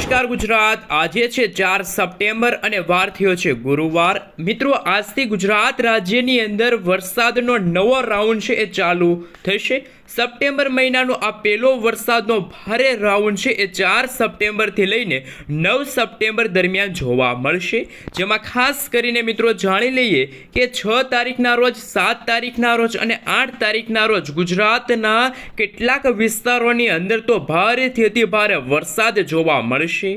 નમસ્કાર ગુજરાત. આજે છે ચાર સપ્ટેમ્બર અને વાર થયો છે ગુરુવાર. મિત્રો, આજથી ગુજરાત રાજ્યની અંદર વરસાદનો નવો રાઉન્ડ છે એ ચાલુ થશે. સપ્ટેમ્બર મહિનાનો આ પહેલો વરસાદનો ભારે રાઉન્ડ છે એ ચાર સપ્ટેમ્બરથી લઈને નવ સપ્ટેમ્બર દરમિયાન જોવા મળશે. જેમાં ખાસ કરીને મિત્રો જાણી લઈએ કે છ તારીખના રોજ, સાત તારીખના રોજ અને આઠ તારીખના રોજ ગુજરાતના કેટલાક વિસ્તારોની અંદર તો ભારેથી અતિ ભારે વરસાદ જોવા મળશે.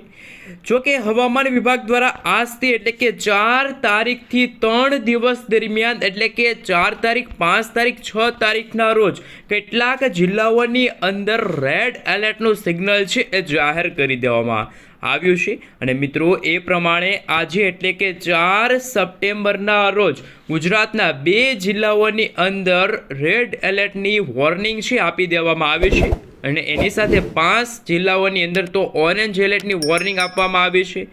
જો કે હવામાન વિભાગ દ્વારા આજથી એટલે કે ચાર તારીખથી ત્રણ દિવસ દરમિયાન એટલે કે ચાર તારીખ, પાંચ તારીખ, છ તારીખના રોજ કેટલાક જિલ્લાઓની અંદર રેડ એલર્ટનું સિગ્નલ છે એ જાહેર કરી દેવામાં આવ્યું છે. અને મિત્રો, એ પ્રમાણે આજે એટલે કે ચાર સપ્ટેમ્બરના રોજ ગુજરાતના બે જિલ્લાઓની અંદર રેડ એલર્ટની વોર્નિંગ છે આપી દેવામાં આવી છે. અને એની સાથે પાંચ જિલ્લાઓની અંદર તો ઓરેન્જ એલર્ટની વોર્નિંગ આપવામાં આવી છે.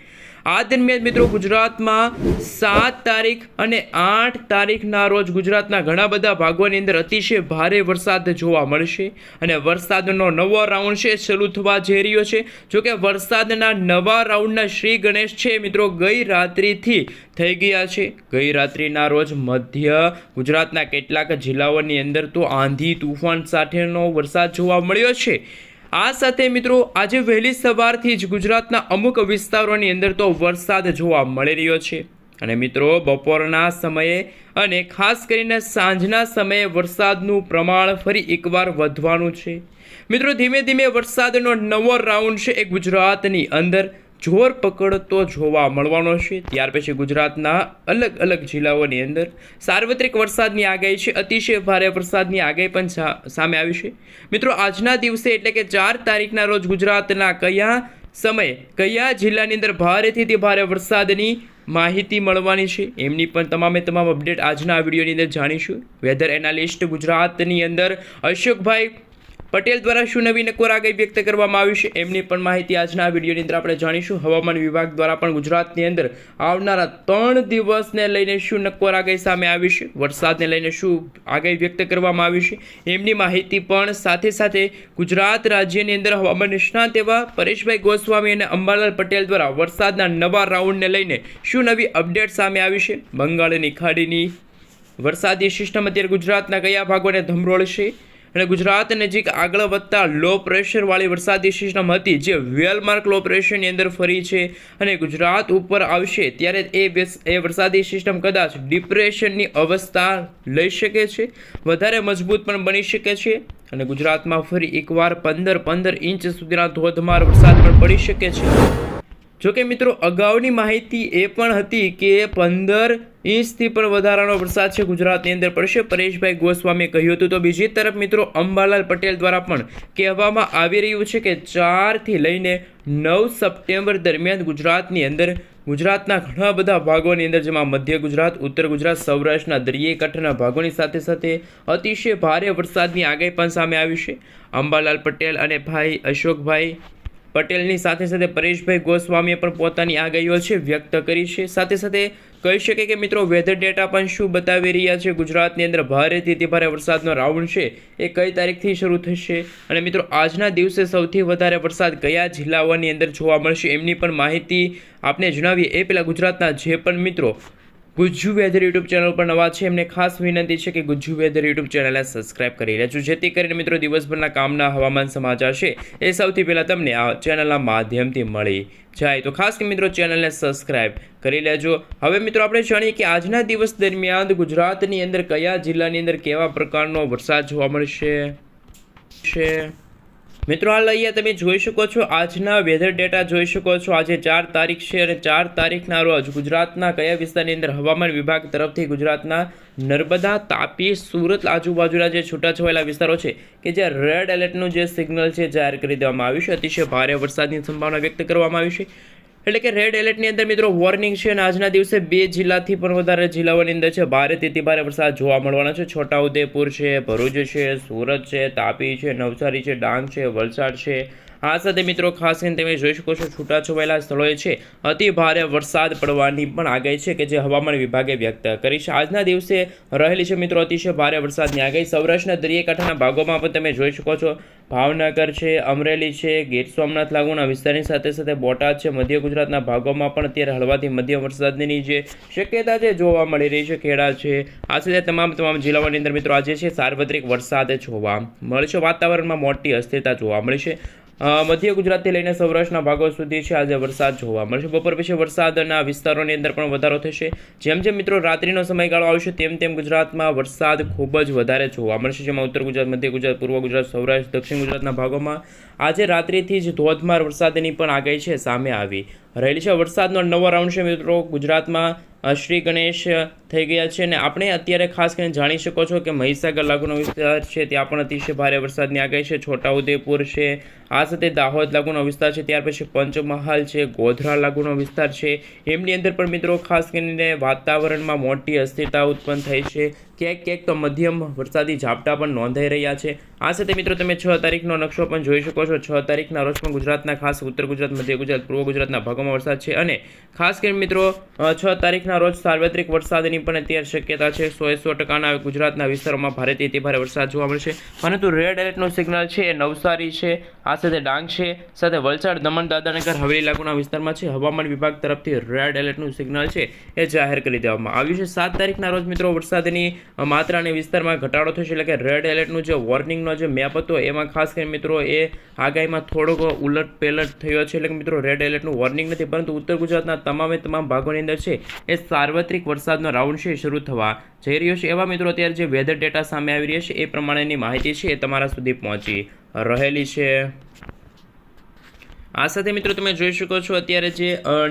આ દરમિયાન મિત્રો ગુજરાતમાં સાત તારીખ અને આઠ તારીખના રોજ ગુજરાતના ઘણા બધા ભાગોની અંદર અતિશય ભારે વરસાદ જોવા મળશે અને વરસાદનો નવો રાઉન્ડ છે, શરૂ થવા જઈ રહ્યો છે. જોકે વરસાદના નવા રાઉન્ડના શ્રી ગણેશ છે મિત્રો ગઈ રાત્રિથી થઈ ગયા છે. ગઈ રાત્રિના રોજ મધ્ય ગુજરાતના કેટલાક જિલ્લાઓની અંદર તો આંધી, તુફાન સાથેનો વરસાદ જોવા મળ્યો છે. આ સાથે મિત્રો, આજે વહેલી સવારથી જ ગુજરાતના અમુક વિસ્તારોની અંદર તો વરસાદ જોવા મળી રહ્યો છે. અને મિત્રો, બપોરના સમયે અને ખાસ કરીને સાંજના સમયે વરસાદનું પ્રમાણ ફરી એકવાર વધવાનું છે. મિત્રો, ધીમે ધીમે વરસાદનો નવો રાઉન્ડ છે એ ગુજરાતની અંદર જોર પકડતો જોવા મળવાનો છે. ત્યાર પછી ગુજરાતના અલગ અલગ જિલ્લાઓની અંદર સાર્વત્રિક વરસાદની આગાહી છે. અતિશય ભારે વરસાદની આગાહી પણ સામે આવી છે. મિત્રો, આજના દિવસે એટલે કે ચાર તારીખના રોજ ગુજરાતના કયા સમયે કયા જિલ્લાની અંદર ભારેથી તે ભારે વરસાદની માહિતી મળવાની છે, એમની પણ તમામે તમામ અપડેટ આજના વિડીયોની અંદર જાણીશું. વેધર એનાલિસ્ટ ગુજરાતની અંદર અશોકભાઈ પટેલ દ્વારા શું નવી નકોર આગાહી વ્યક્ત કરવામાં આવી છે એમની પણ માહિતી આજના આ વિડીયોની અંદર આપણે જાણીશું. હવામાન વિભાગ દ્વારા પણ ગુજરાતની અંદર આવનારા ત્રણ દિવસને લઈને શું નકોર આગાહી સામે આવી છે? વરસાદને લઈને શું આગાહી વ્યક્ત કરવામાં આવી છે? એમની માહિતી પણ સાથે સાથે ગુજરાત રાજ્યની અંદર હવામાન નિષ્ણાત એવા પરેશભાઈ ગોસ્વામી અને અંબાલાલ પટેલ દ્વારા વરસાદના નવા રાઉન્ડને લઈને શું નવી અપડેટ સામે આવી છે? બંગાળની ખાડીની વરસાદી સિસ્ટમ અત્યારે ગુજરાતના કયા ભાગોને ધમરોળશે? અને ગુજરાત નજીક આગળ વધતા લો પ્રેશરવાળી વરસાદી સિસ્ટમ હતી, જે વેલમાર્ક લો પ્રેશરની અંદર ફરી છે અને ગુજરાત ઉપર આવશે ત્યારે એ એ વરસાદી સિસ્ટમ કદાચ ડિપ્રેશનની અવસ્થા લઈ શકે છે, વધારે મજબૂત પણ બની શકે છે અને ગુજરાતમાં ફરી એકવાર પંદર પંદર ઇંચ સુધીના ધોધમાર વરસાદ પણ પડી શકે છે. જોકે મિત્રો, અગાઉની માહિતી એ પણ હતી કે પંદર ઇંચથી પણ વધારાનો વરસાદ છે. ગુજરાતની અંદર પડશે. પરેશભાઈ ગોસ્વામીએ કહ્યું હતું તો બીજી તરફ મિત્રો અંબાલાલ પટેલ દ્વારા પણ કહેવામાં આવી રહ્યું છે કે ચારથી લઈને નવ સપ્ટેમ્બર દરમિયાન ગુજરાતની અંદર, ગુજરાતના ઘણા બધા ભાગોની અંદર, જેમાં મધ્ય ગુજરાત, ઉત્તર ગુજરાત, સૌરાષ્ટ્રના દરિયાઈ કાંઠાના ભાગોની સાથે સાથે અતિશય ભારે વરસાદની આગાહી પણ સામે આવી છે. અંબાલાલ પટેલ અને ભાઈ અશોકભાઈ પટેલની સાથે સાથે પરેશભાઈ ગોસ્વામીએ પણ પોતાની આગાહીઓ છે વ્યક્ત કરી છે. સાથે સાથે કહી શકે કે મિત્રો વેધર ડેટા પણ શું બતાવી રહ્યા છે? ગુજરાતની અંદર ભારેથી અતિ ભારે વરસાદનો રાઉન્ડ છે. એ કઈ તારીખથી શરૂ થશે? અને મિત્રો, આજના દિવસે સૌથી વધારે વરસાદ કયા જિલ્લાઓની અંદર જોવા મળશે? એમની પણ માહિતી આપને જણાવીએ. એ પહેલાં ગુજરાતના જે પણ મિત્રો ગુજ્જુ વેધર યુટ્યુબ ચેનલ પર નવા છે. એમને ખાસ વિનંતી છે કે ગુજ્જુ વેધર યુટ્યુબ ચેનલને સબસ્ક્રાઇબ કરી લેજો, જેથી કરીને મિત્રો દિવસભરના કામના હવામાન સમાચાર છે એ સૌથી પહેલાં તમને આ ચેનલના માધ્યમથી મળી જાય. તો ખાસ કે મિત્રો ચેનલને સબસ્ક્રાઇબ કરી લેજો. હવે મિત્રો આપણે જાણીએ કે આજના દિવસ દરમિયાન ગુજરાતની અંદર કયા જિલ્લાની અંદર કેવા પ્રકારનો વરસાદ જોવા મળશે? છે મિત્રો હાલ અહીંયા તમે જોઈ શકો છો આજના વેધર ડેટા જોઈ શકો છો. આજે ચાર તારીખ છે અને ચાર તારીખના રોજ ગુજરાતના કયા વિસ્તારની અંદર હવામાન વિભાગ તરફથી ગુજરાતના નર્મદા, તાપી, સુરત આજુબાજુના જે છૂટાછવાયેલા વિસ્તારો છે કે જ્યાં રેડ એલર્ટનું જે સિગ્નલ છે જાહેર કરી દેવામાં આવ્યું છે. અતિશય ભારે વરસાદની સંભાવના વ્યક્ત કરવામાં આવી છે. એટલે કે રેડ એલર્ટની અંદર મિત્રો વોર્નિંગ છે અને આજના દિવસે બે જિલ્લાથી પણ વધારે જિલ્લાઓની અંદર છે ભારેથી તેથી ભારે વરસાદ જોવા મળવાનો છે. છોટાઉદેપુર છે, ભરૂચ છે, સુરત છે, તાપી છે, નવસારી છે, ડાંગ છે, વલસાડ છે આ સાથે મિત્રો, ખાસ કરીને તમે જોઈ શકો છો, છૂટાછવાયેલા સ્થળોએ છે, અતિ ભારે વરસાદ પડવાની પણ આગાહી છે કે જે હવામાન વિભાગે વ્યક્ત કરી છે. આજના દિવસે રહેલી છે મિત્રો, અતિશય ભારે વરસાદની આગાહી. સૌરાષ્ટ્રના દરિયાકાંઠાના ભાગોમાં પણ તમે જોઈ શકો છો, ભાવનગર છે, અમરેલી છે, ગીર સોમનાથ લાગુના વિસ્તારની સાથે સાથે બોટાદ છે, મધ્ય ગુજરાતના ભાગોમાં પણ અત્યારે હળવાથી મધ્યમ વરસાદની જે શક્યતા છે જોવા મળી રહી છે. ખેડા છે, આ સાથે તમામ તમામ જિલ્લાઓની અંદર મિત્રો આજે છે સાર્વત્રિક વરસાદ જોવા મળશે. વાતાવરણમાં મોટી અસ્થિરતા જોવા મળશે મધ્ય ગુજરાતથી લઈને સૌરાષ્ટ્રના ભાગો સુધી છે આજે વરસાદ જોવા મળશે. બપોર પછી વરસાદના વિસ્તારોની અંદર પણ વધારો થશે. જેમ જેમ મિત્રો રાત્રિનો સમયગાળો આવશે, તેમ તેમ ગુજરાતમાં વરસાદ ખૂબ જ વધારે જોવા મળશે. જેમાં ઉત્તર ગુજરાત, મધ્ય ગુજરાત, પૂર્વ ગુજરાત, સૌરાષ્ટ્ર, દક્ષિણ ગુજરાતના ભાગોમાં આજે રાત્રિથી જ ધોધમાર વરસાદની પણ આગાહી છે, સામે આવી રહેલી છે. વરસાદનો નવો રાઉન્ડ છે મિત્રો. ગુજરાતમાં શ્રી ગણેશ થઈ ગયા છે અને આપણે અત્યારે ખાસ કરીને જાણી શકો છો કે મહીસાગર લાગુનો વિસ્તાર છે, ત્યાં પણ અતિશય ભારે વરસાદની આગાહી છે. છોટાઉદેપુર છે, આ સાથે દાહોદ લાગુનો વિસ્તાર છે, ત્યાર પછી પંચમહાલ છે, ગોધરા લાગુનો વિસ્તાર છે. એમની અંદર પણ મિત્રો ખાસ કરીને વાતાવરણમાં મોટી અસ્થિરતા ઉત્પન્ન થઈ છે. ક્યાંક ક્યાંક તો મધ્યમ વરસાદી ઝાપટા પણ નોંધાઈ રહ્યા છે. આ સાથે મિત્રો તમે છ તારીખનો નકશો પણ જોઈ શકો છો. છ તારીખના રોજ પણ ગુજરાતના ખાસ ઉત્તર ગુજરાત, મધ્ય ગુજરાત, પૂર્વ ગુજરાતના ભાગોમાં વરસાદ છે અને ખાસ કરીને મિત્રો છ તારીખના રોજ સાર્વત્રિક વરસાદની પણ અત્યારે શક્યતા છે. સો એ સો ટકાના ગુજરાતના વિસ્તારોમાં ભારેથી અતિ ભારે વરસાદ જોવા મળશે. પરંતુ રેડ એલર્ટનું સિગ્નલ છે, એ નવસારી છે, આ સાથે ડાંગ છે, સાથે વલસાડ, દમણ દાદાનગર હવેલી લાગુના વિસ્તારમાં છે. હવામાન વિભાગ તરફથી રેડ એલર્ટનું સિગ્નલ છે, એ જાહેર કરી દેવામાં આવ્યું છે. સાત તારીખના રોજ મિત્રો વરસાદની માત્રા અને વિસ્તારમાં ઘટાડો થશે એટલે કે રેડ એલર્ટનું જે વોર્નિંગનો જે મેપ હતો, એમાં ખાસ કરીને મિત્રો એ આગાહીમાં થોડોક ઉલટ પેલટ થયો છે. એટલે કે મિત્રો રેડ એલર્ટનું વોર્નિંગ નથી, પરંતુ ઉત્તર ગુજરાતના તમામે તમામ ભાગોની અંદર છે, એ સાર્વત્રિક વરસાદનો રાઉન્ડ છે શરૂ થવા જઈ રહ્યો છે. એવા મિત્રો અત્યારે જે વેધર ડેટા સામે આવી રહ્યા છે, એ પ્રમાણેની માહિતી છે, એ તમારા સુધી પહોંચી રહેલી છે. આ સાથે મિત્રો તમે જોઈ શકો છો અત્યારે જે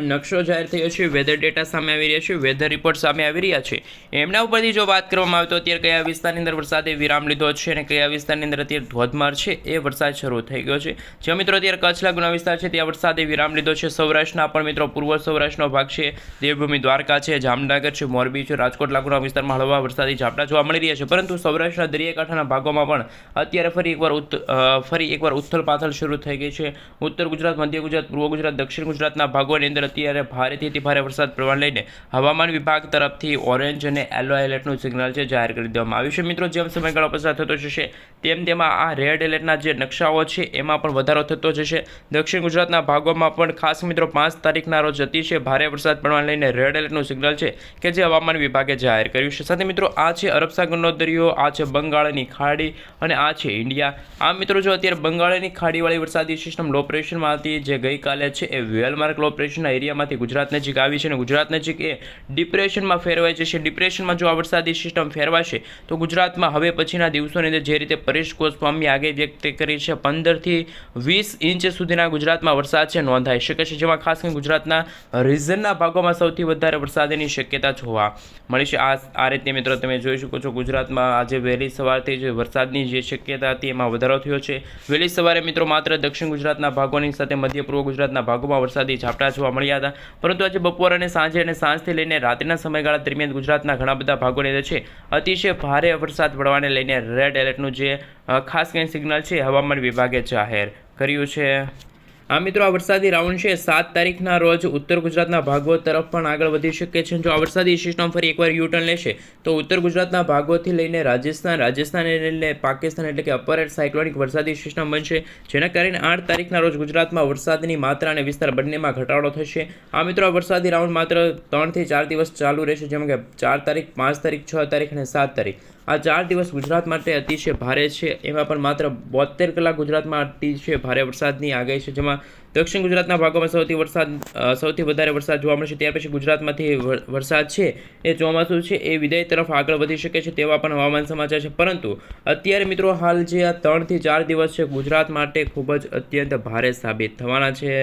નકશો જાહેર થયો છે વેધર ડેટા સામે આવી રહ્યા છે વેધર રિપોર્ટ સામે આવી રહ્યા છે. એમના ઉપરથી જો વાત કરવામાં આવે તો અત્યારે કયા વિસ્તારની અંદર વરસાદે વિરામ લીધો છે અને કયા વિસ્તારની અંદર અત્યારે ધોધમાર છે એ વરસાદ શરૂ થઈ ગયો છે. જે મિત્રો અત્યારે કચ્છલા ગુના વિસ્તાર છે ત્યાં વરસાદે વિરામ લીધો છે. સૌરાષ્ટ્રના પણ મિત્રો પૂર્વ સૌરાષ્ટ્રનો ભાગ છે, દેવભૂમિ દ્વારકા છે, જામનગર છે, મોરબી છે રાજકોટ લાગુના વિસ્તારમાં હળવા વરસાદી ઝાપટા જોવા મળી રહ્યા છે. પરંતુ સૌરાષ્ટ્રના દરિયાકાંઠાના ભાગોમાં પણ અત્યારે ફરી એકવાર ફરી એકવાર ઉથલ પાથલ શરૂ થઈ ગઈ છે. ઉત્તર ગુજરાત મધ્ય ગુજરાત, પૂર્વ ગુજરાત, દક્ષિણ ગુજરાતના ભાગોની અંદર અત્યારે ભારેથી અતિ ભારે વરસાદ પ્રમાણ લઈને હવામાન વિભાગ તરફથી ઓરેન્જ અને યલો એલર્ટનું સિગ્નલ છે જાહેર કરી દેવામાં આવ્યું છે. મિત્રો, જેમ સમયગાળો પસાર થતો જશે, તેમ તેમાં આ રેડ એલર્ટના જે નકશાઓ છે, એમાં પણ વધારો થતો જશે. દક્ષિણ ગુજરાતના ભાગોમાં પણ ખાસ મિત્રો, પાંચ તારીખના રોજ છે ભારે વરસાદ પ્રમાણ લઈને રેડ એલર્ટનું સિગ્નલ છે કે જે હવામાન વિભાગે જાહેર કર્યું છે. સાથે મિત્રો, આ છે અરબ સાગરનો દરિયો, આ છે બંગાળની ખાડી અને આ છે ઇન્ડિયા. આ મિત્રો, જો અત્યારે બંગાળની ખાડીવાળી વરસાદી સિસ્ટમ લો પ્રેશરમાં હતી જે ગઈકાલે છે એ વેલમાર્ક લો પ્રેશરના એરિયામાંથી ગુજરાત નજીક આવી છે અને ગુજરાત નજીક એ ડિપ્રેશનમાં ફેરવાઈ જશે ડિપ્રેશનમાં જો આ વરસાદી સિસ્ટમ ફેરવાશે, તો ગુજરાતમાં હવે પછીના દિવસોની અંદર જે રીતે પરેશ ગોસ્વામી આગે વ્યક્ત કરી છે, પંદરથી વીસ ઇંચ સુધીના ગુજરાતમાં વરસાદ છે, નોંધાઈ શકે છે. જેમાં ખાસ કરીને ગુજરાતના રિઝનના ભાગોમાં સૌથી વધારે વરસાદની શક્યતા જોવા મળી છે. આ આ રીતે મિત્રો તમે જોઈ શકો છો, ગુજરાતમાં આજે વહેલી સવારથી જ વરસાદની જે શક્યતા હતી એમાં વધારો થયો છે. વહેલી સવારે મિત્રો માત્ર દક્ષિણ ગુજરાતના ભાગોની સાથે મધ્ય પૂર્વ ગુજરાતના ભાગોમાં વરસાદી ઝાપટા જોવા મળ્યા હતા. પરંતુ આજે બપોર અને સાંજે અને સાંજથી લઈને રાત્રિના સમયગાળા દરમિયાન ગુજરાતના ઘણા બધા ભાગોની અંદર છે. અતિશય ભારે વરસાદ પડવાને લઈને રેડ એલર્ટનું જે ખાસ કંઈ સિગ્નલ છે હવામાન વિભાગે જાહેર કર્યું છે. આ મિત્રો, આ વરસાદી રાઉન્ડ છે. સાત તારીખના રોજ ઉત્તર ગુજરાતના ભાગો તરફ પણ આગળ વધી શકે છે. જો આ વરસાદી સિસ્ટમ ફરી એકવાર યુટર્ન લેશે, તો ઉત્તર ગુજરાતના ભાગોથી લઈને રાજસ્થાન રાજસ્થાન લઈને પાકિસ્તાન એટલે કે અપર એર સાયક્લોનિક વરસાદી સિસ્ટમ બનશે, જેના કારણે આઠ તારીખના રોજ ગુજરાતમાં વરસાદની માત્રા અને વિસ્તાર બંનેમાં ઘટાડો થશે. આ મિત્રો, આ વરસાદી રાઉન્ડ માત્ર ત્રણથી ચાર દિવસ ચાલુ રહેશે, જેમ કે ચાર તારીખ, પાંચ તારીખ, છ તારીખ અને સાત તારીખ. આ ચાર દિવસ ગુજરાત માટે અતિશય ભારે છે. એમાં પણ માત્ર બોતેર કલાક ગુજરાતમાં અતિશય ભારે વરસાદની આગાહી છે. જેમાં દક્ષિણ ગુજરાતના ભાગોમાં સૌથી વરસાદ સૌથી વધારે વરસાદ જોવા મળશે ત્યાર પછી ગુજરાતમાંથી વરસાદ છે એ ચોમાસું છે એ વિદાય તરફ આગળ વધી શકે છે તેવા પણ હવામાન સમાચાર છે. પરંતુ અત્યારે મિત્રો હાલ જે આ ત્રણથી ચાર દિવસ છે ગુજરાત માટે ખૂબ જ અત્યંત ભારે સાબિત થવાના છે.